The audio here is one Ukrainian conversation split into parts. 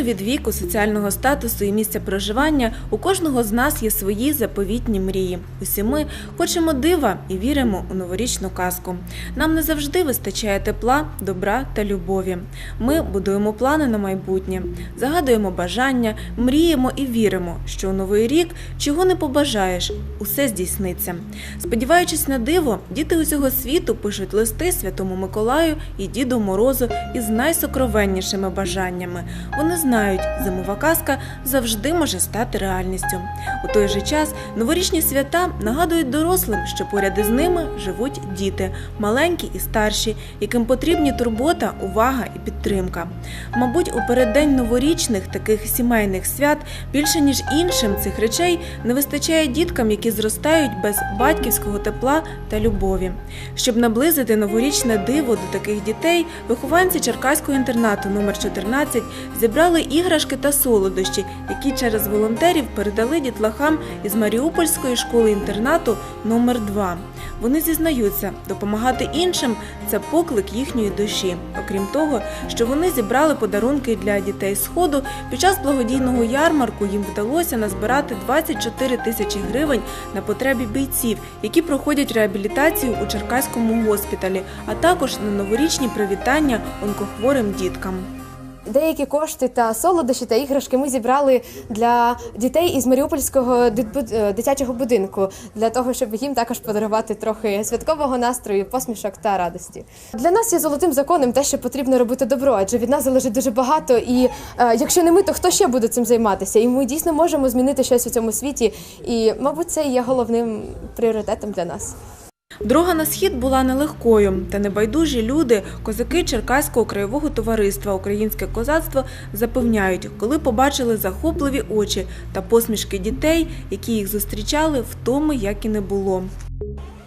Незалежно від віку, соціального статусу і місця проживання, у кожного з нас є свої заповітні мрії. Усі ми хочемо дива і віримо у новорічну казку. Нам не завжди вистачає тепла, добра та любові. Ми будуємо плани на майбутнє, загадуємо бажання, мріємо і віримо, що у новий рік чого не побажаєш, усе здійсниться. Сподіваючись на диво, діти усього світу пишуть листи Святому Миколаю і Діду Морозу із найсокровеннішими бажаннями. Вони знають, зимова казка завжди може стати реальністю. У той же час новорічні свята нагадують дорослим, що поряд із ними живуть діти, маленькі і старші, яким потрібні турбота, увага і підтримка. Мабуть, у переддень новорічних таких сімейних свят більше ніж іншим цих речей не вистачає діткам, які зростають без батьківського тепла та любові. Щоб наблизити новорічне диво до таких дітей, вихованці Черкаського інтернату номер 14 зібрали іграшки та солодощі, які через волонтерів передали дітлахам із Маріупольської школи інтернату номер 2 Вони зізнаються, допомагати іншим це поклик їхньої душі. Окрім того, що вони зібрали подарунки для дітей сходу, під час благодійного ярмарку їм вдалося назбирати 24 тисячі гривень на потребі бійців, які проходять реабілітацію у Черкаському госпіталі, а також на новорічні привітання онкохворим діткам. Деякі кошти та солодощі та іграшки ми зібрали для дітей із Маріупольського е, дитячого будинку для того, щоб їм також подарувати трохи святкового настрою, посмішок та радості. Для нас є золотим законом те, що потрібно робити добро, адже від нас залежить дуже багато. І е, якщо не ми, то хто ще буде цим займатися? І ми дійсно можемо змінити щось у цьому світі. І, мабуть, це є головним пріоритетом для нас. Дорога на схід була нелегкою, та небайдужі люди, козаки Черкаського краєвого товариства Українське козацтво запевняють, коли побачили захопливі очі та посмішки дітей, які їх зустрічали, втоми як і не було.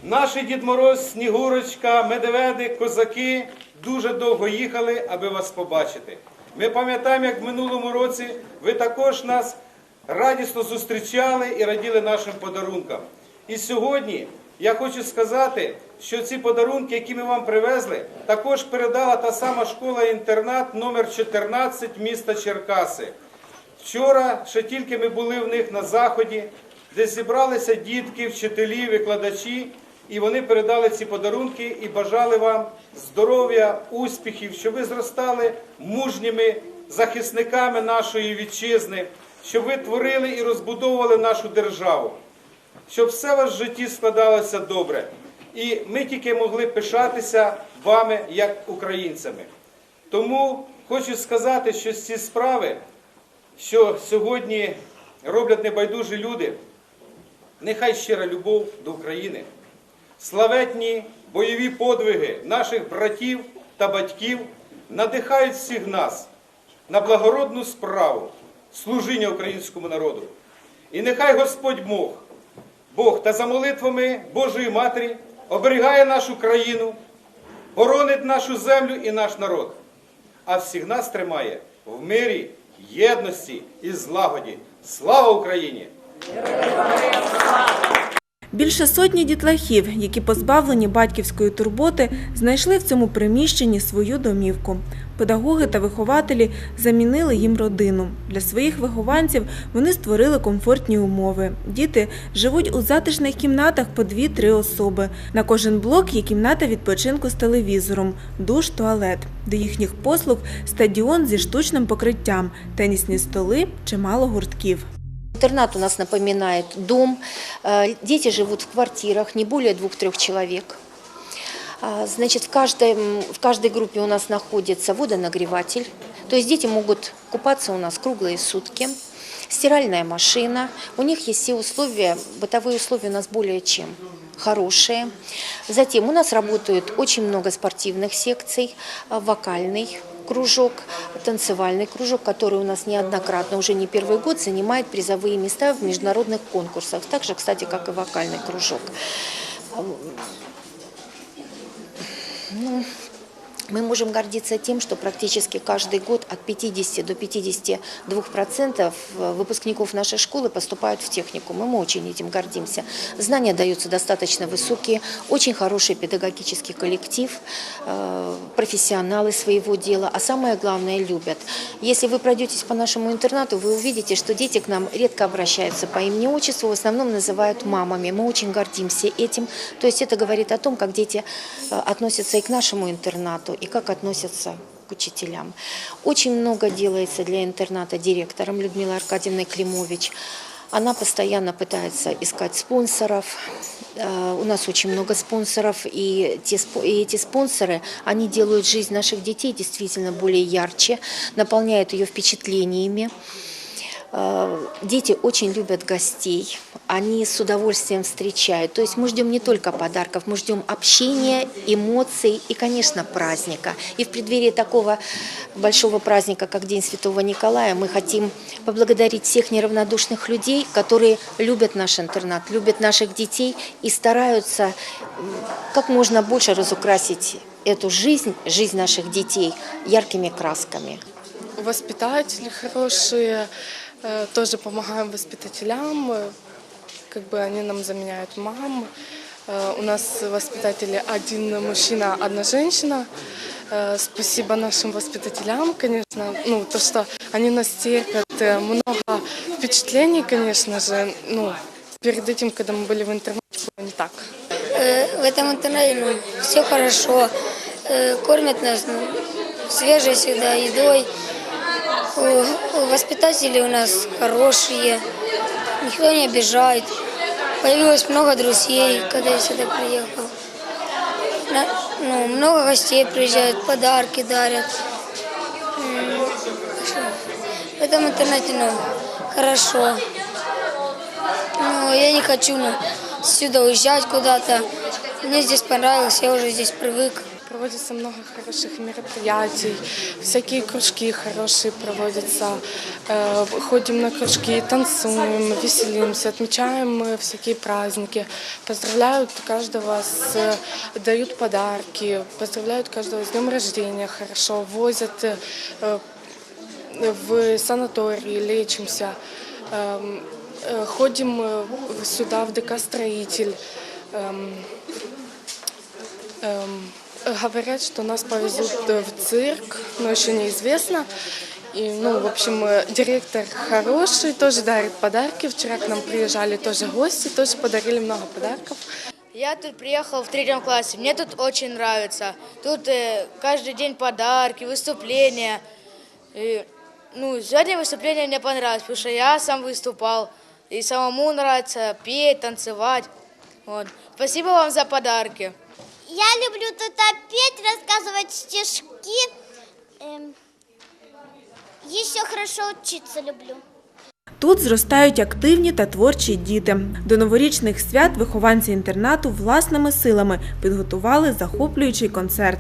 Наші Дід Мороз, Снігурочка, медведи, козаки дуже довго їхали, аби вас побачити. Ми пам'ятаємо, як в минулому році ви також нас радісно зустрічали і раділи нашим подарункам. І сьогодні я хочу сказати, що ці подарунки, які ми вам привезли, також передала та сама школа-інтернат номер 14 міста Черкаси. Вчора ще тільки ми були в них на заході, де зібралися дітки, вчителі, викладачі, і вони передали ці подарунки і бажали вам здоров'я, успіхів, щоб ви зростали мужніми захисниками нашої вітчизни, щоб ви творили і розбудовували нашу державу, щоб все у вас житті складалося добре. І ми тільки могли пишатися вами як українцями. Тому хочу сказати, що ці справи що сьогодні роблять небайдужі люди, нехай щира любов до України, славетні бойові подвиги наших братів та батьків надихають всіх нас на благородну справу служіння українському народу. І нехай Господь Бог, Бог та за молитвами Божої Матері оберігає нашу країну, боронить нашу землю і наш народ, а всіх нас тримає в мирі, єдності і злагоді. Слава Україні! Більше сотні дітлахів, які позбавлені батьківської турботи, знайшли в цьому приміщенні свою домівку. Педагоги та вихователі замінили їм родину. Для своїх вихованців вони створили комфортні умови. Діти живуть у затишних кімнатах по 2-3 особи. На кожен блок є кімната відпочинку з телевізором, душ, туалет. До їхніх послуг стадіон зі штучним покриттям, тенісні столи, чимало гуртків. Интернат у нас напоминает дом. Э, Дети живут в квартирах, не более двух-трех человек. А, Значит, в, каждой, в каждой группе у нас находится водонагреватель. То есть дети могут купаться у нас круглые сутки. Стиральная машина. У них есть все условия, бытовые условия у нас более чем хорошие. Затем у нас работают очень много спортивных секций, а, вокальный кружок, танцевальный кружок, который у нас неоднократно, уже не первый год, занимает призовые места в международных конкурсах. Так же, кстати, как и вокальный кружок. Ну, мы можем гордиться тем, что практически каждый год от 50 до 52 процентов выпускников нашей школы поступают в техникум. Мы очень этим гордимся. Знания даются достаточно высокие, очень хороший педагогический коллектив, э, профессионалы своего дела, а самое главное – любят. Если вы пройдетесь по нашему интернату, вы увидите, что дети к нам редко обращаются по имени-отчеству, в основном называют мамами. Мы очень гордимся этим. То есть это говорит о том, как дети э, относятся и к нашему интернату, и как относятся к учителям. Очень много делается для интерната директором Людмилой Аркадьевной Климович. Она постоянно пытается искать спонсоров. Э, У нас очень много спонсоров, и, те, спо- и эти спонсоры, они делают жизнь наших детей действительно более ярче, наполняют ее впечатлениями. Э, Дети очень любят гостей, они с удовольствием встречают. То есть мы ждем не только подарков, мы ждем общения, эмоций и, конечно, праздника. И в преддверии такого большого праздника, как День Святого Николая, мы хотим поблагодарить всех неравнодушных людей, которые любят наш интернат, любят наших детей и стараются как можно больше разукрасить эту жизнь, жизнь наших детей яркими красками. воспитатели хорошие, тоже помогаем воспитателям, э, как бы они нам заменяют мам. Э, У нас воспитатели один мужчина, одна женщина. Э, Спасибо нашим воспитателям, конечно, ну, то, что они нас терпят. Э, Много впечатлений, конечно же, ну, перед этим, когда мы были в интернете, было не так. Э, В этом интернете ну, все хорошо. Э, Кормят нас ну, свежей всегда едой. Воспитатели у нас хорошие. Никто не обижает. Появилось много друзей, когда я сюда приехал. На- ну, много гостей приезжают, подарки дарят. В этом интернете ну, хорошо. Ну, я не хочу ну, сюда уезжать куда-то. Мне здесь понравилось, я уже здесь привык. Проводится много хороших мероприятий, всякие кружки хорошие проводятся. Э, Ходим на кружки, танцуем, веселимся, отмечаем э, всякие праздники. Поздравляют каждого, с, э, дают подарки, поздравляют каждого с днем рождения хорошо, возят э, э, в санатории, лечимся. Эм, э, Ходим э, сюда, в ДК «Строитель». Эм, Эм, говорят, что нас повезут э, в цирк, но еще неизвестно. И, ну, в общем, э, директор хороший, тоже дарит подарки. Вчера к нам приезжали тоже гости, тоже подарили много подарков. Я тут приехал в третьем классе. Мне тут очень нравится. Тут э, каждый день подарки, выступления. И, ну, сегодня выступление мне понравилось, потому что я сам выступал. И самому нравится петь, танцевать. Вот. Спасибо вам за подарки. Я люблю тут петь, рассказывать стишки. Еще хорошо учиться люблю. Тут зростають активні та творчі діти. До новорічних свят вихованці інтернату власними силами підготували захоплюючий концерт.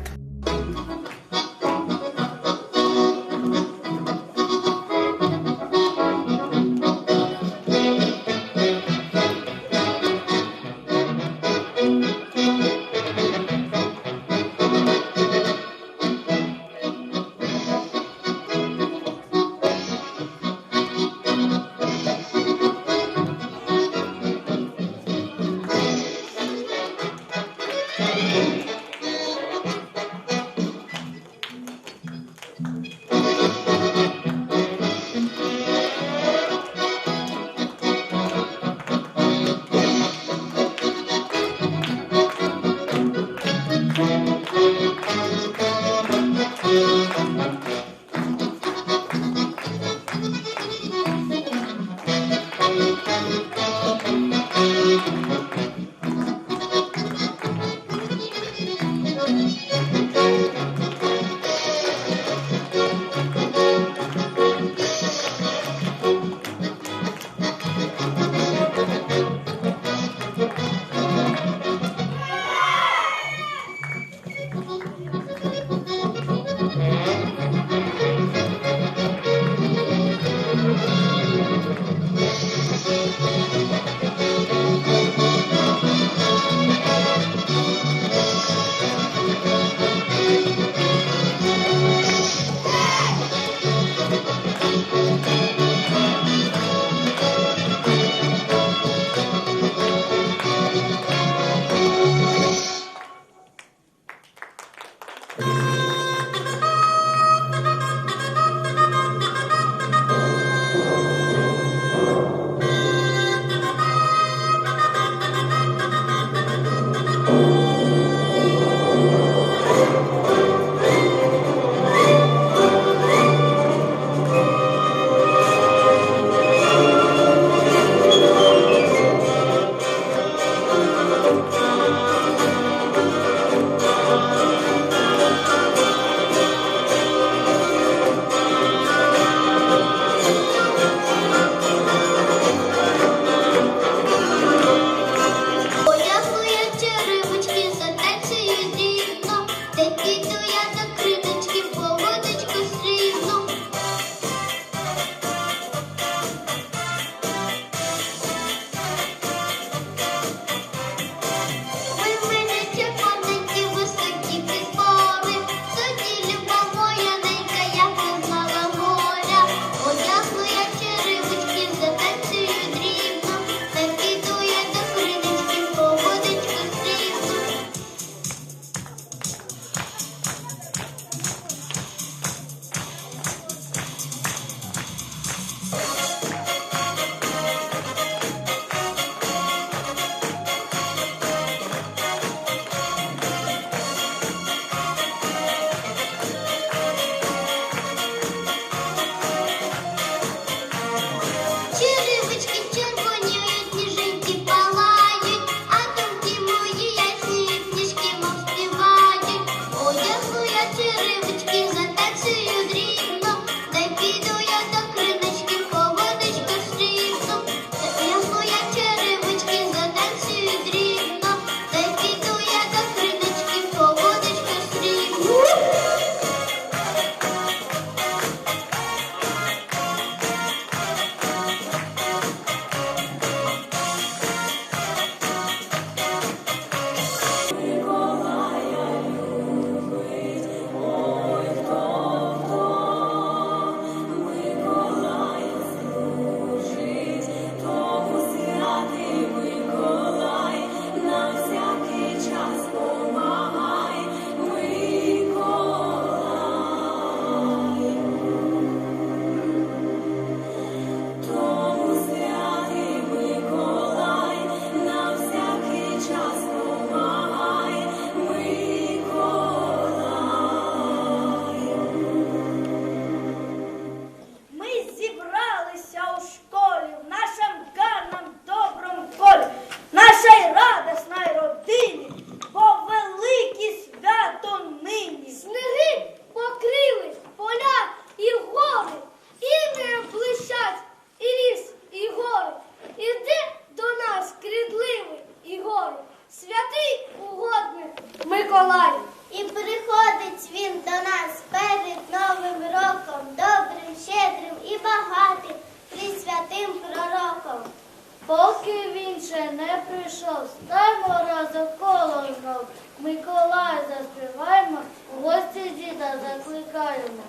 Знов. Миколай заспіваємо, гості діда закликаємо.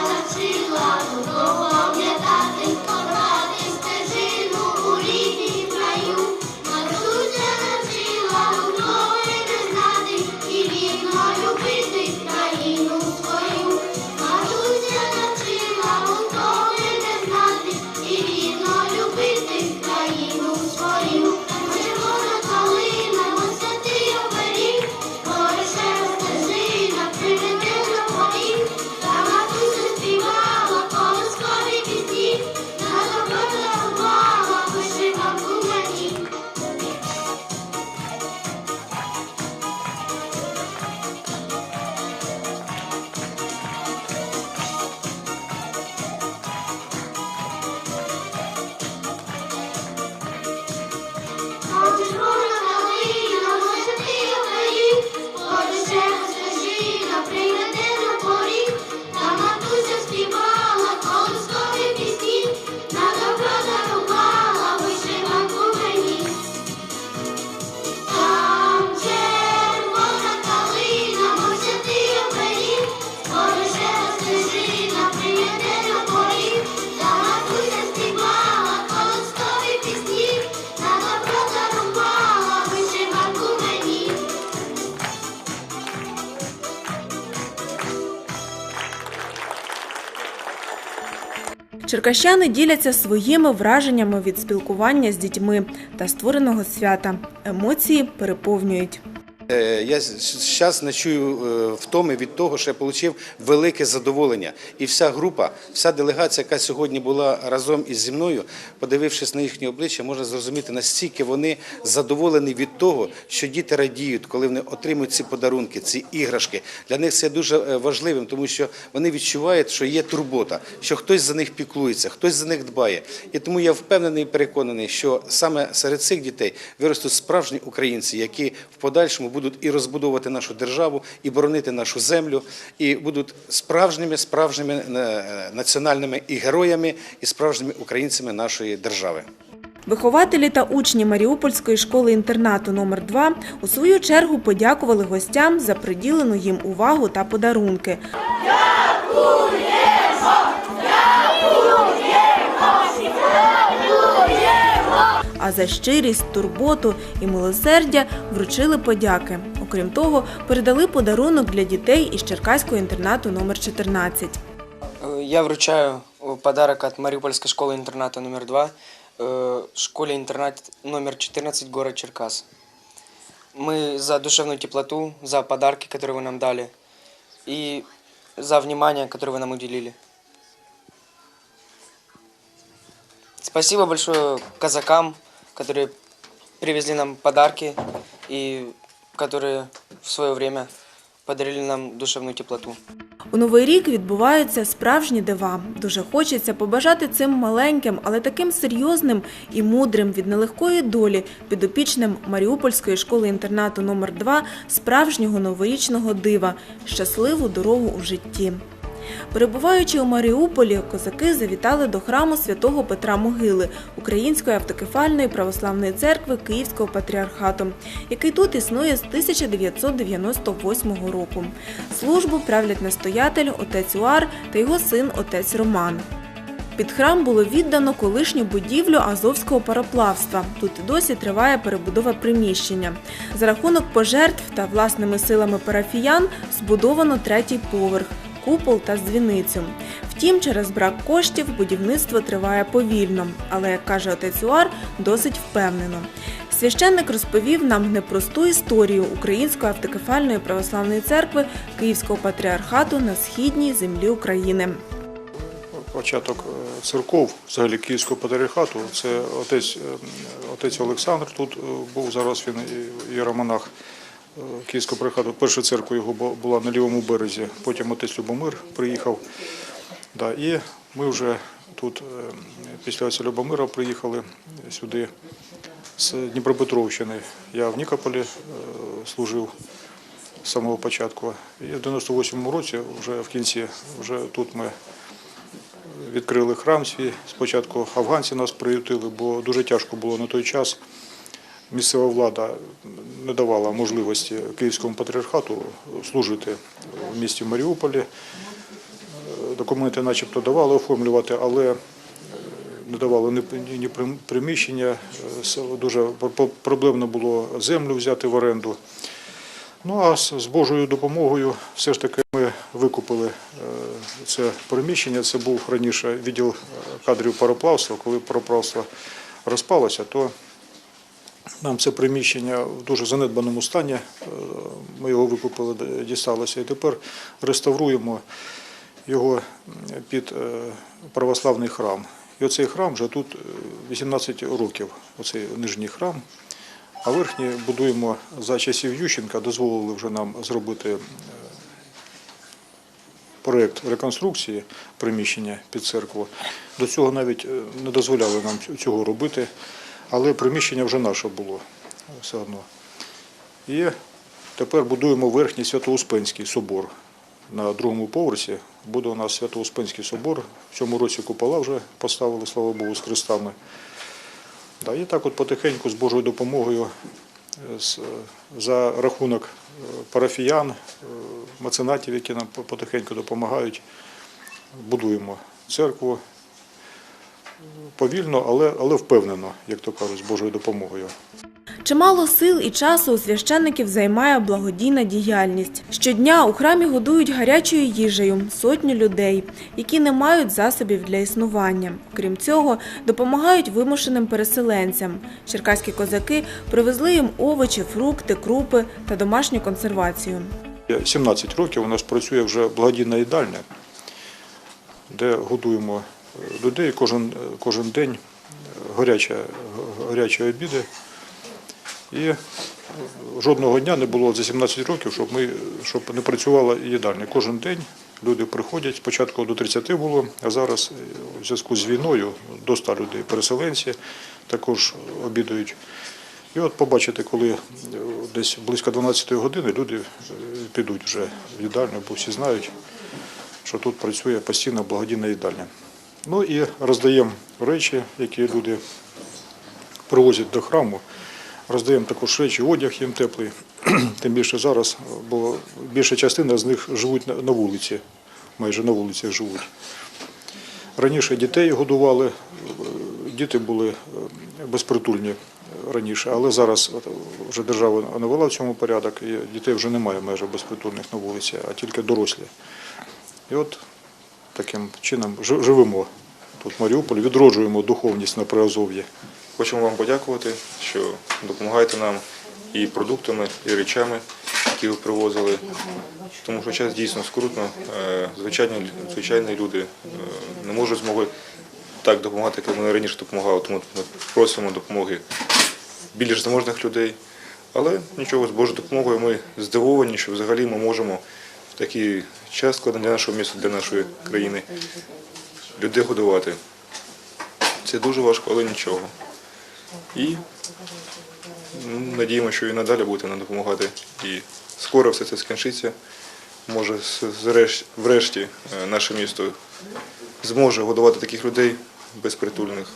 Навчила пам'ятати, Черкащани діляться своїми враженнями від спілкування з дітьми та створеного свята. Емоції переповнюють. Е, Я зараз не чую е, втоми від того, що я отримав велике задоволення. І вся група, вся делегація, яка сьогодні була разом із зі мною, подивившись на їхні обличчя, можна зрозуміти, настільки вони задоволені від того, що діти радіють, коли вони отримують ці подарунки, ці іграшки. Для них це дуже е, важливим, тому що вони відчувають, що є турбота, що хтось за них піклується, хтось за них дбає. І тому я впевнений і переконаний, що саме серед цих дітей виростуть справжні українці, які в подальшому будуть і розбудовувати нашу державу, і боронити нашу землю, і будуть справжніми, справжніми е, національними і героями, і справжніми українцями нашої держави. Вихователі та учні Маріупольської школи-інтернату номер 2 у свою чергу подякували гостям за приділену їм увагу та подарунки. А за щирість, турботу і милосердя вручили подяки. Окрім того, передали подарунок для дітей із Черкаського інтернату номер 14. Э, Я вручаю э, подарок от Мариупольской школы-интерната номер 2, э, школе-интернат номер 14, город Черкас. Мы за душевную теплоту, за подарки, которые вы нам дали, и за внимание, которое вы нам уделили. Спасибо большое казакам, которые привезли нам подарки и которые в свое время подарили нам душевную теплоту. У новий рік відбуваються справжні дива. Дуже хочеться побажати цим маленьким, але таким серйозним і мудрим від нелегкої долі підопічним Маріупольської школи-інтернату номер 2 справжнього новорічного дива, щасливу дорогу у житті. Перебуваючи у Маріуполі, козаки завітали до храму святого Петра Могили Української автокефальної православної церкви Київського патріархату, який тут існує з 1998 року. Службу правлять настоятель отець Уар та його син отець Роман. Під храм було віддано колишню будівлю Азовського пароплавства. Тут і досі триває перебудова приміщення. За рахунок пожертв та власними силами парафіян збудовано третій поверх, купол та дзвіницю. Втім, через брак коштів будівництво триває повільно, але, як каже отець Уар, досить впевнено. Священник розповів нам непросту історію Української автокефальної православної церкви Київського патріархату на східній землі України. початок е, церков, взагалі Київського патріархату. Це отець, е, отець Олександр тут е, був, зараз він і- іеромонах е, Київського патріархату. Перша церква його була на лівому березі, потім отець Любомир приїхав. І ми вже тут е, після отця Любомира приїхали сюди з Дніпропетровщини. Я в Нікополі е, служив з самого початку. І в 98-му році, вже в кінці, вже тут ми відкрили храм свій. Спочатку афганці нас приютили, бо дуже тяжко було на той час. Місцева влада не давала можливості Київському патріархату служити в місті Маріуполі. Е, Документи начебто давали оформлювати, але е, не давали ні, приміщення. Е, Дуже проблемно було землю взяти в оренду. Ну а з Божою допомогою все ж таки ми викупили це приміщення. Це був раніше відділ кадрів пароплавства. Коли пароплавство розпалося, то нам це приміщення в дуже занедбаному стані. е, Ми його викупили, дісталося. І тепер реставруємо його під е, православний храм. І оцей храм вже тут е, 18 років, оцей нижній храм. А верхні будуємо за часів Ющенка, дозволили вже нам зробити е, проєкт реконструкції приміщення під церкву. До цього навіть е, не дозволяли нам цього робити, але приміщення вже наше було все одно. І тепер будуємо верхній Свято-Успенський собор. На другому поверсі буде у нас Свято-Успенський собор. В цьому році купола вже поставили, слава Богу, з хрестами. Да, і так от потихеньку з Божою допомогою, е, за рахунок е, парафіян, е, меценатів, які нам потихеньку допомагають, будуємо церкву. Повільно, але, але впевнено, як то кажуть, з Божою допомогою. Чимало сил і часу у священників займає благодійна діяльність. Щодня у храмі годують гарячою їжею сотню людей, які не мають засобів для існування. Крім цього, допомагають вимушеним переселенцям. Черкаські козаки привезли їм овочі, фрукти, крупи та домашню консервацію. 17 років у нас працює вже благодійна їдальня, де годуємо людей кожен, кожен день гарячі, гарячі обіди. І жодного дня не було за 17 років, щоб, ми, щоб не працювала їдальня. Кожен день люди приходять, спочатку до 30 було, а зараз у зв'язку з війною до 100 людей переселенці також обідають. І от побачите, коли десь близько 12 години люди підуть вже в їдальню, бо всі знають, що тут працює постійна благодійна їдальня. Ну і роздаємо речі, які люди привозять до храму. Роздаємо також речі, одяг їм теплий. Тим більше зараз, бо більша частина з них живуть на вулиці, майже на вулиці живуть. Раніше дітей годували, діти були е, безпритульні раніше, але зараз вже держава навела в цьому порядок, і дітей вже немає майже безпритульних на вулиці, а тільки дорослі. І от таким чином жи- живемо тут в Маріуполі, відроджуємо духовність на Приазов'ї. Хочемо вам подякувати, що допомагаєте нам і продуктами, і речами, які ви привозили. Тому що час дійсно скрутно. Е, Звичайні, звичайні люди е, не можуть змогли так допомагати, як ми раніше допомагали. Тому ми просимо допомоги більш заможних людей. Але нічого, з Божою допомогою ми здивовані, що взагалі ми можемо в такий час складний для нашого міста, для нашої країни людей годувати. Це дуже важко, але нічого. І ну, надіємося, що і надалі будете нам допомагати. І скоро все це скінчиться. Може, врешті е, наше місто зможе годувати таких людей безпритульних.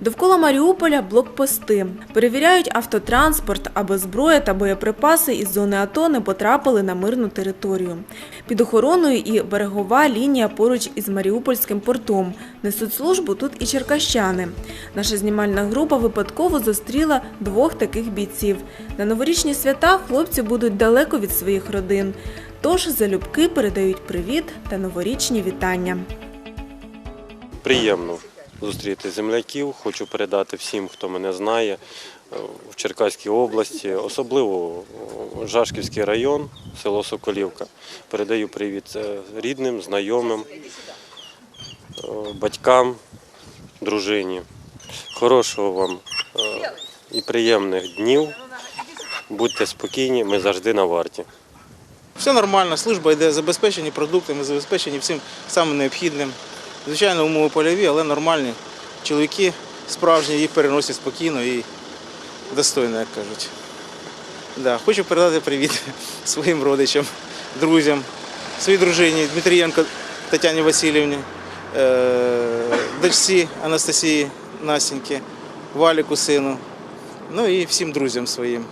Довкола Маріуполя блокпости. Перевіряють автотранспорт, аби зброя та боєприпаси із зони АТО не потрапили на мирну територію. Під охороною і берегова лінія поруч із Маріупольським портом. Несуть службу тут і черкащани. Наша знімальна група випадково зустріла двох таких бійців. На новорічні свята хлопці будуть далеко від своїх родин. Тож залюбки передають привіт та новорічні вітання. приємно зустріти земляків. Хочу передати всім, хто мене знає, в Черкаській області, особливо е, Жашківський район, село Соколівка. Передаю привіт е, рідним, знайомим, е, батькам, дружині. Хорошого вам е, і приємних днів. Будьте спокійні, ми завжди на варті. Все нормально, служба йде, забезпечені продуктами, забезпечені всім самим необхідним. Звичайно, умови польові, але нормальні. Чоловіки справжні їх переносять спокійно і достойно, як кажуть. Хочу передати привіт своїм родичам, друзям, своїй дружині Дмитрієнко Тетяні Васильівні, е, дочці Анастасії Настеньки, Валіку сину, ну і всім друзям своїм.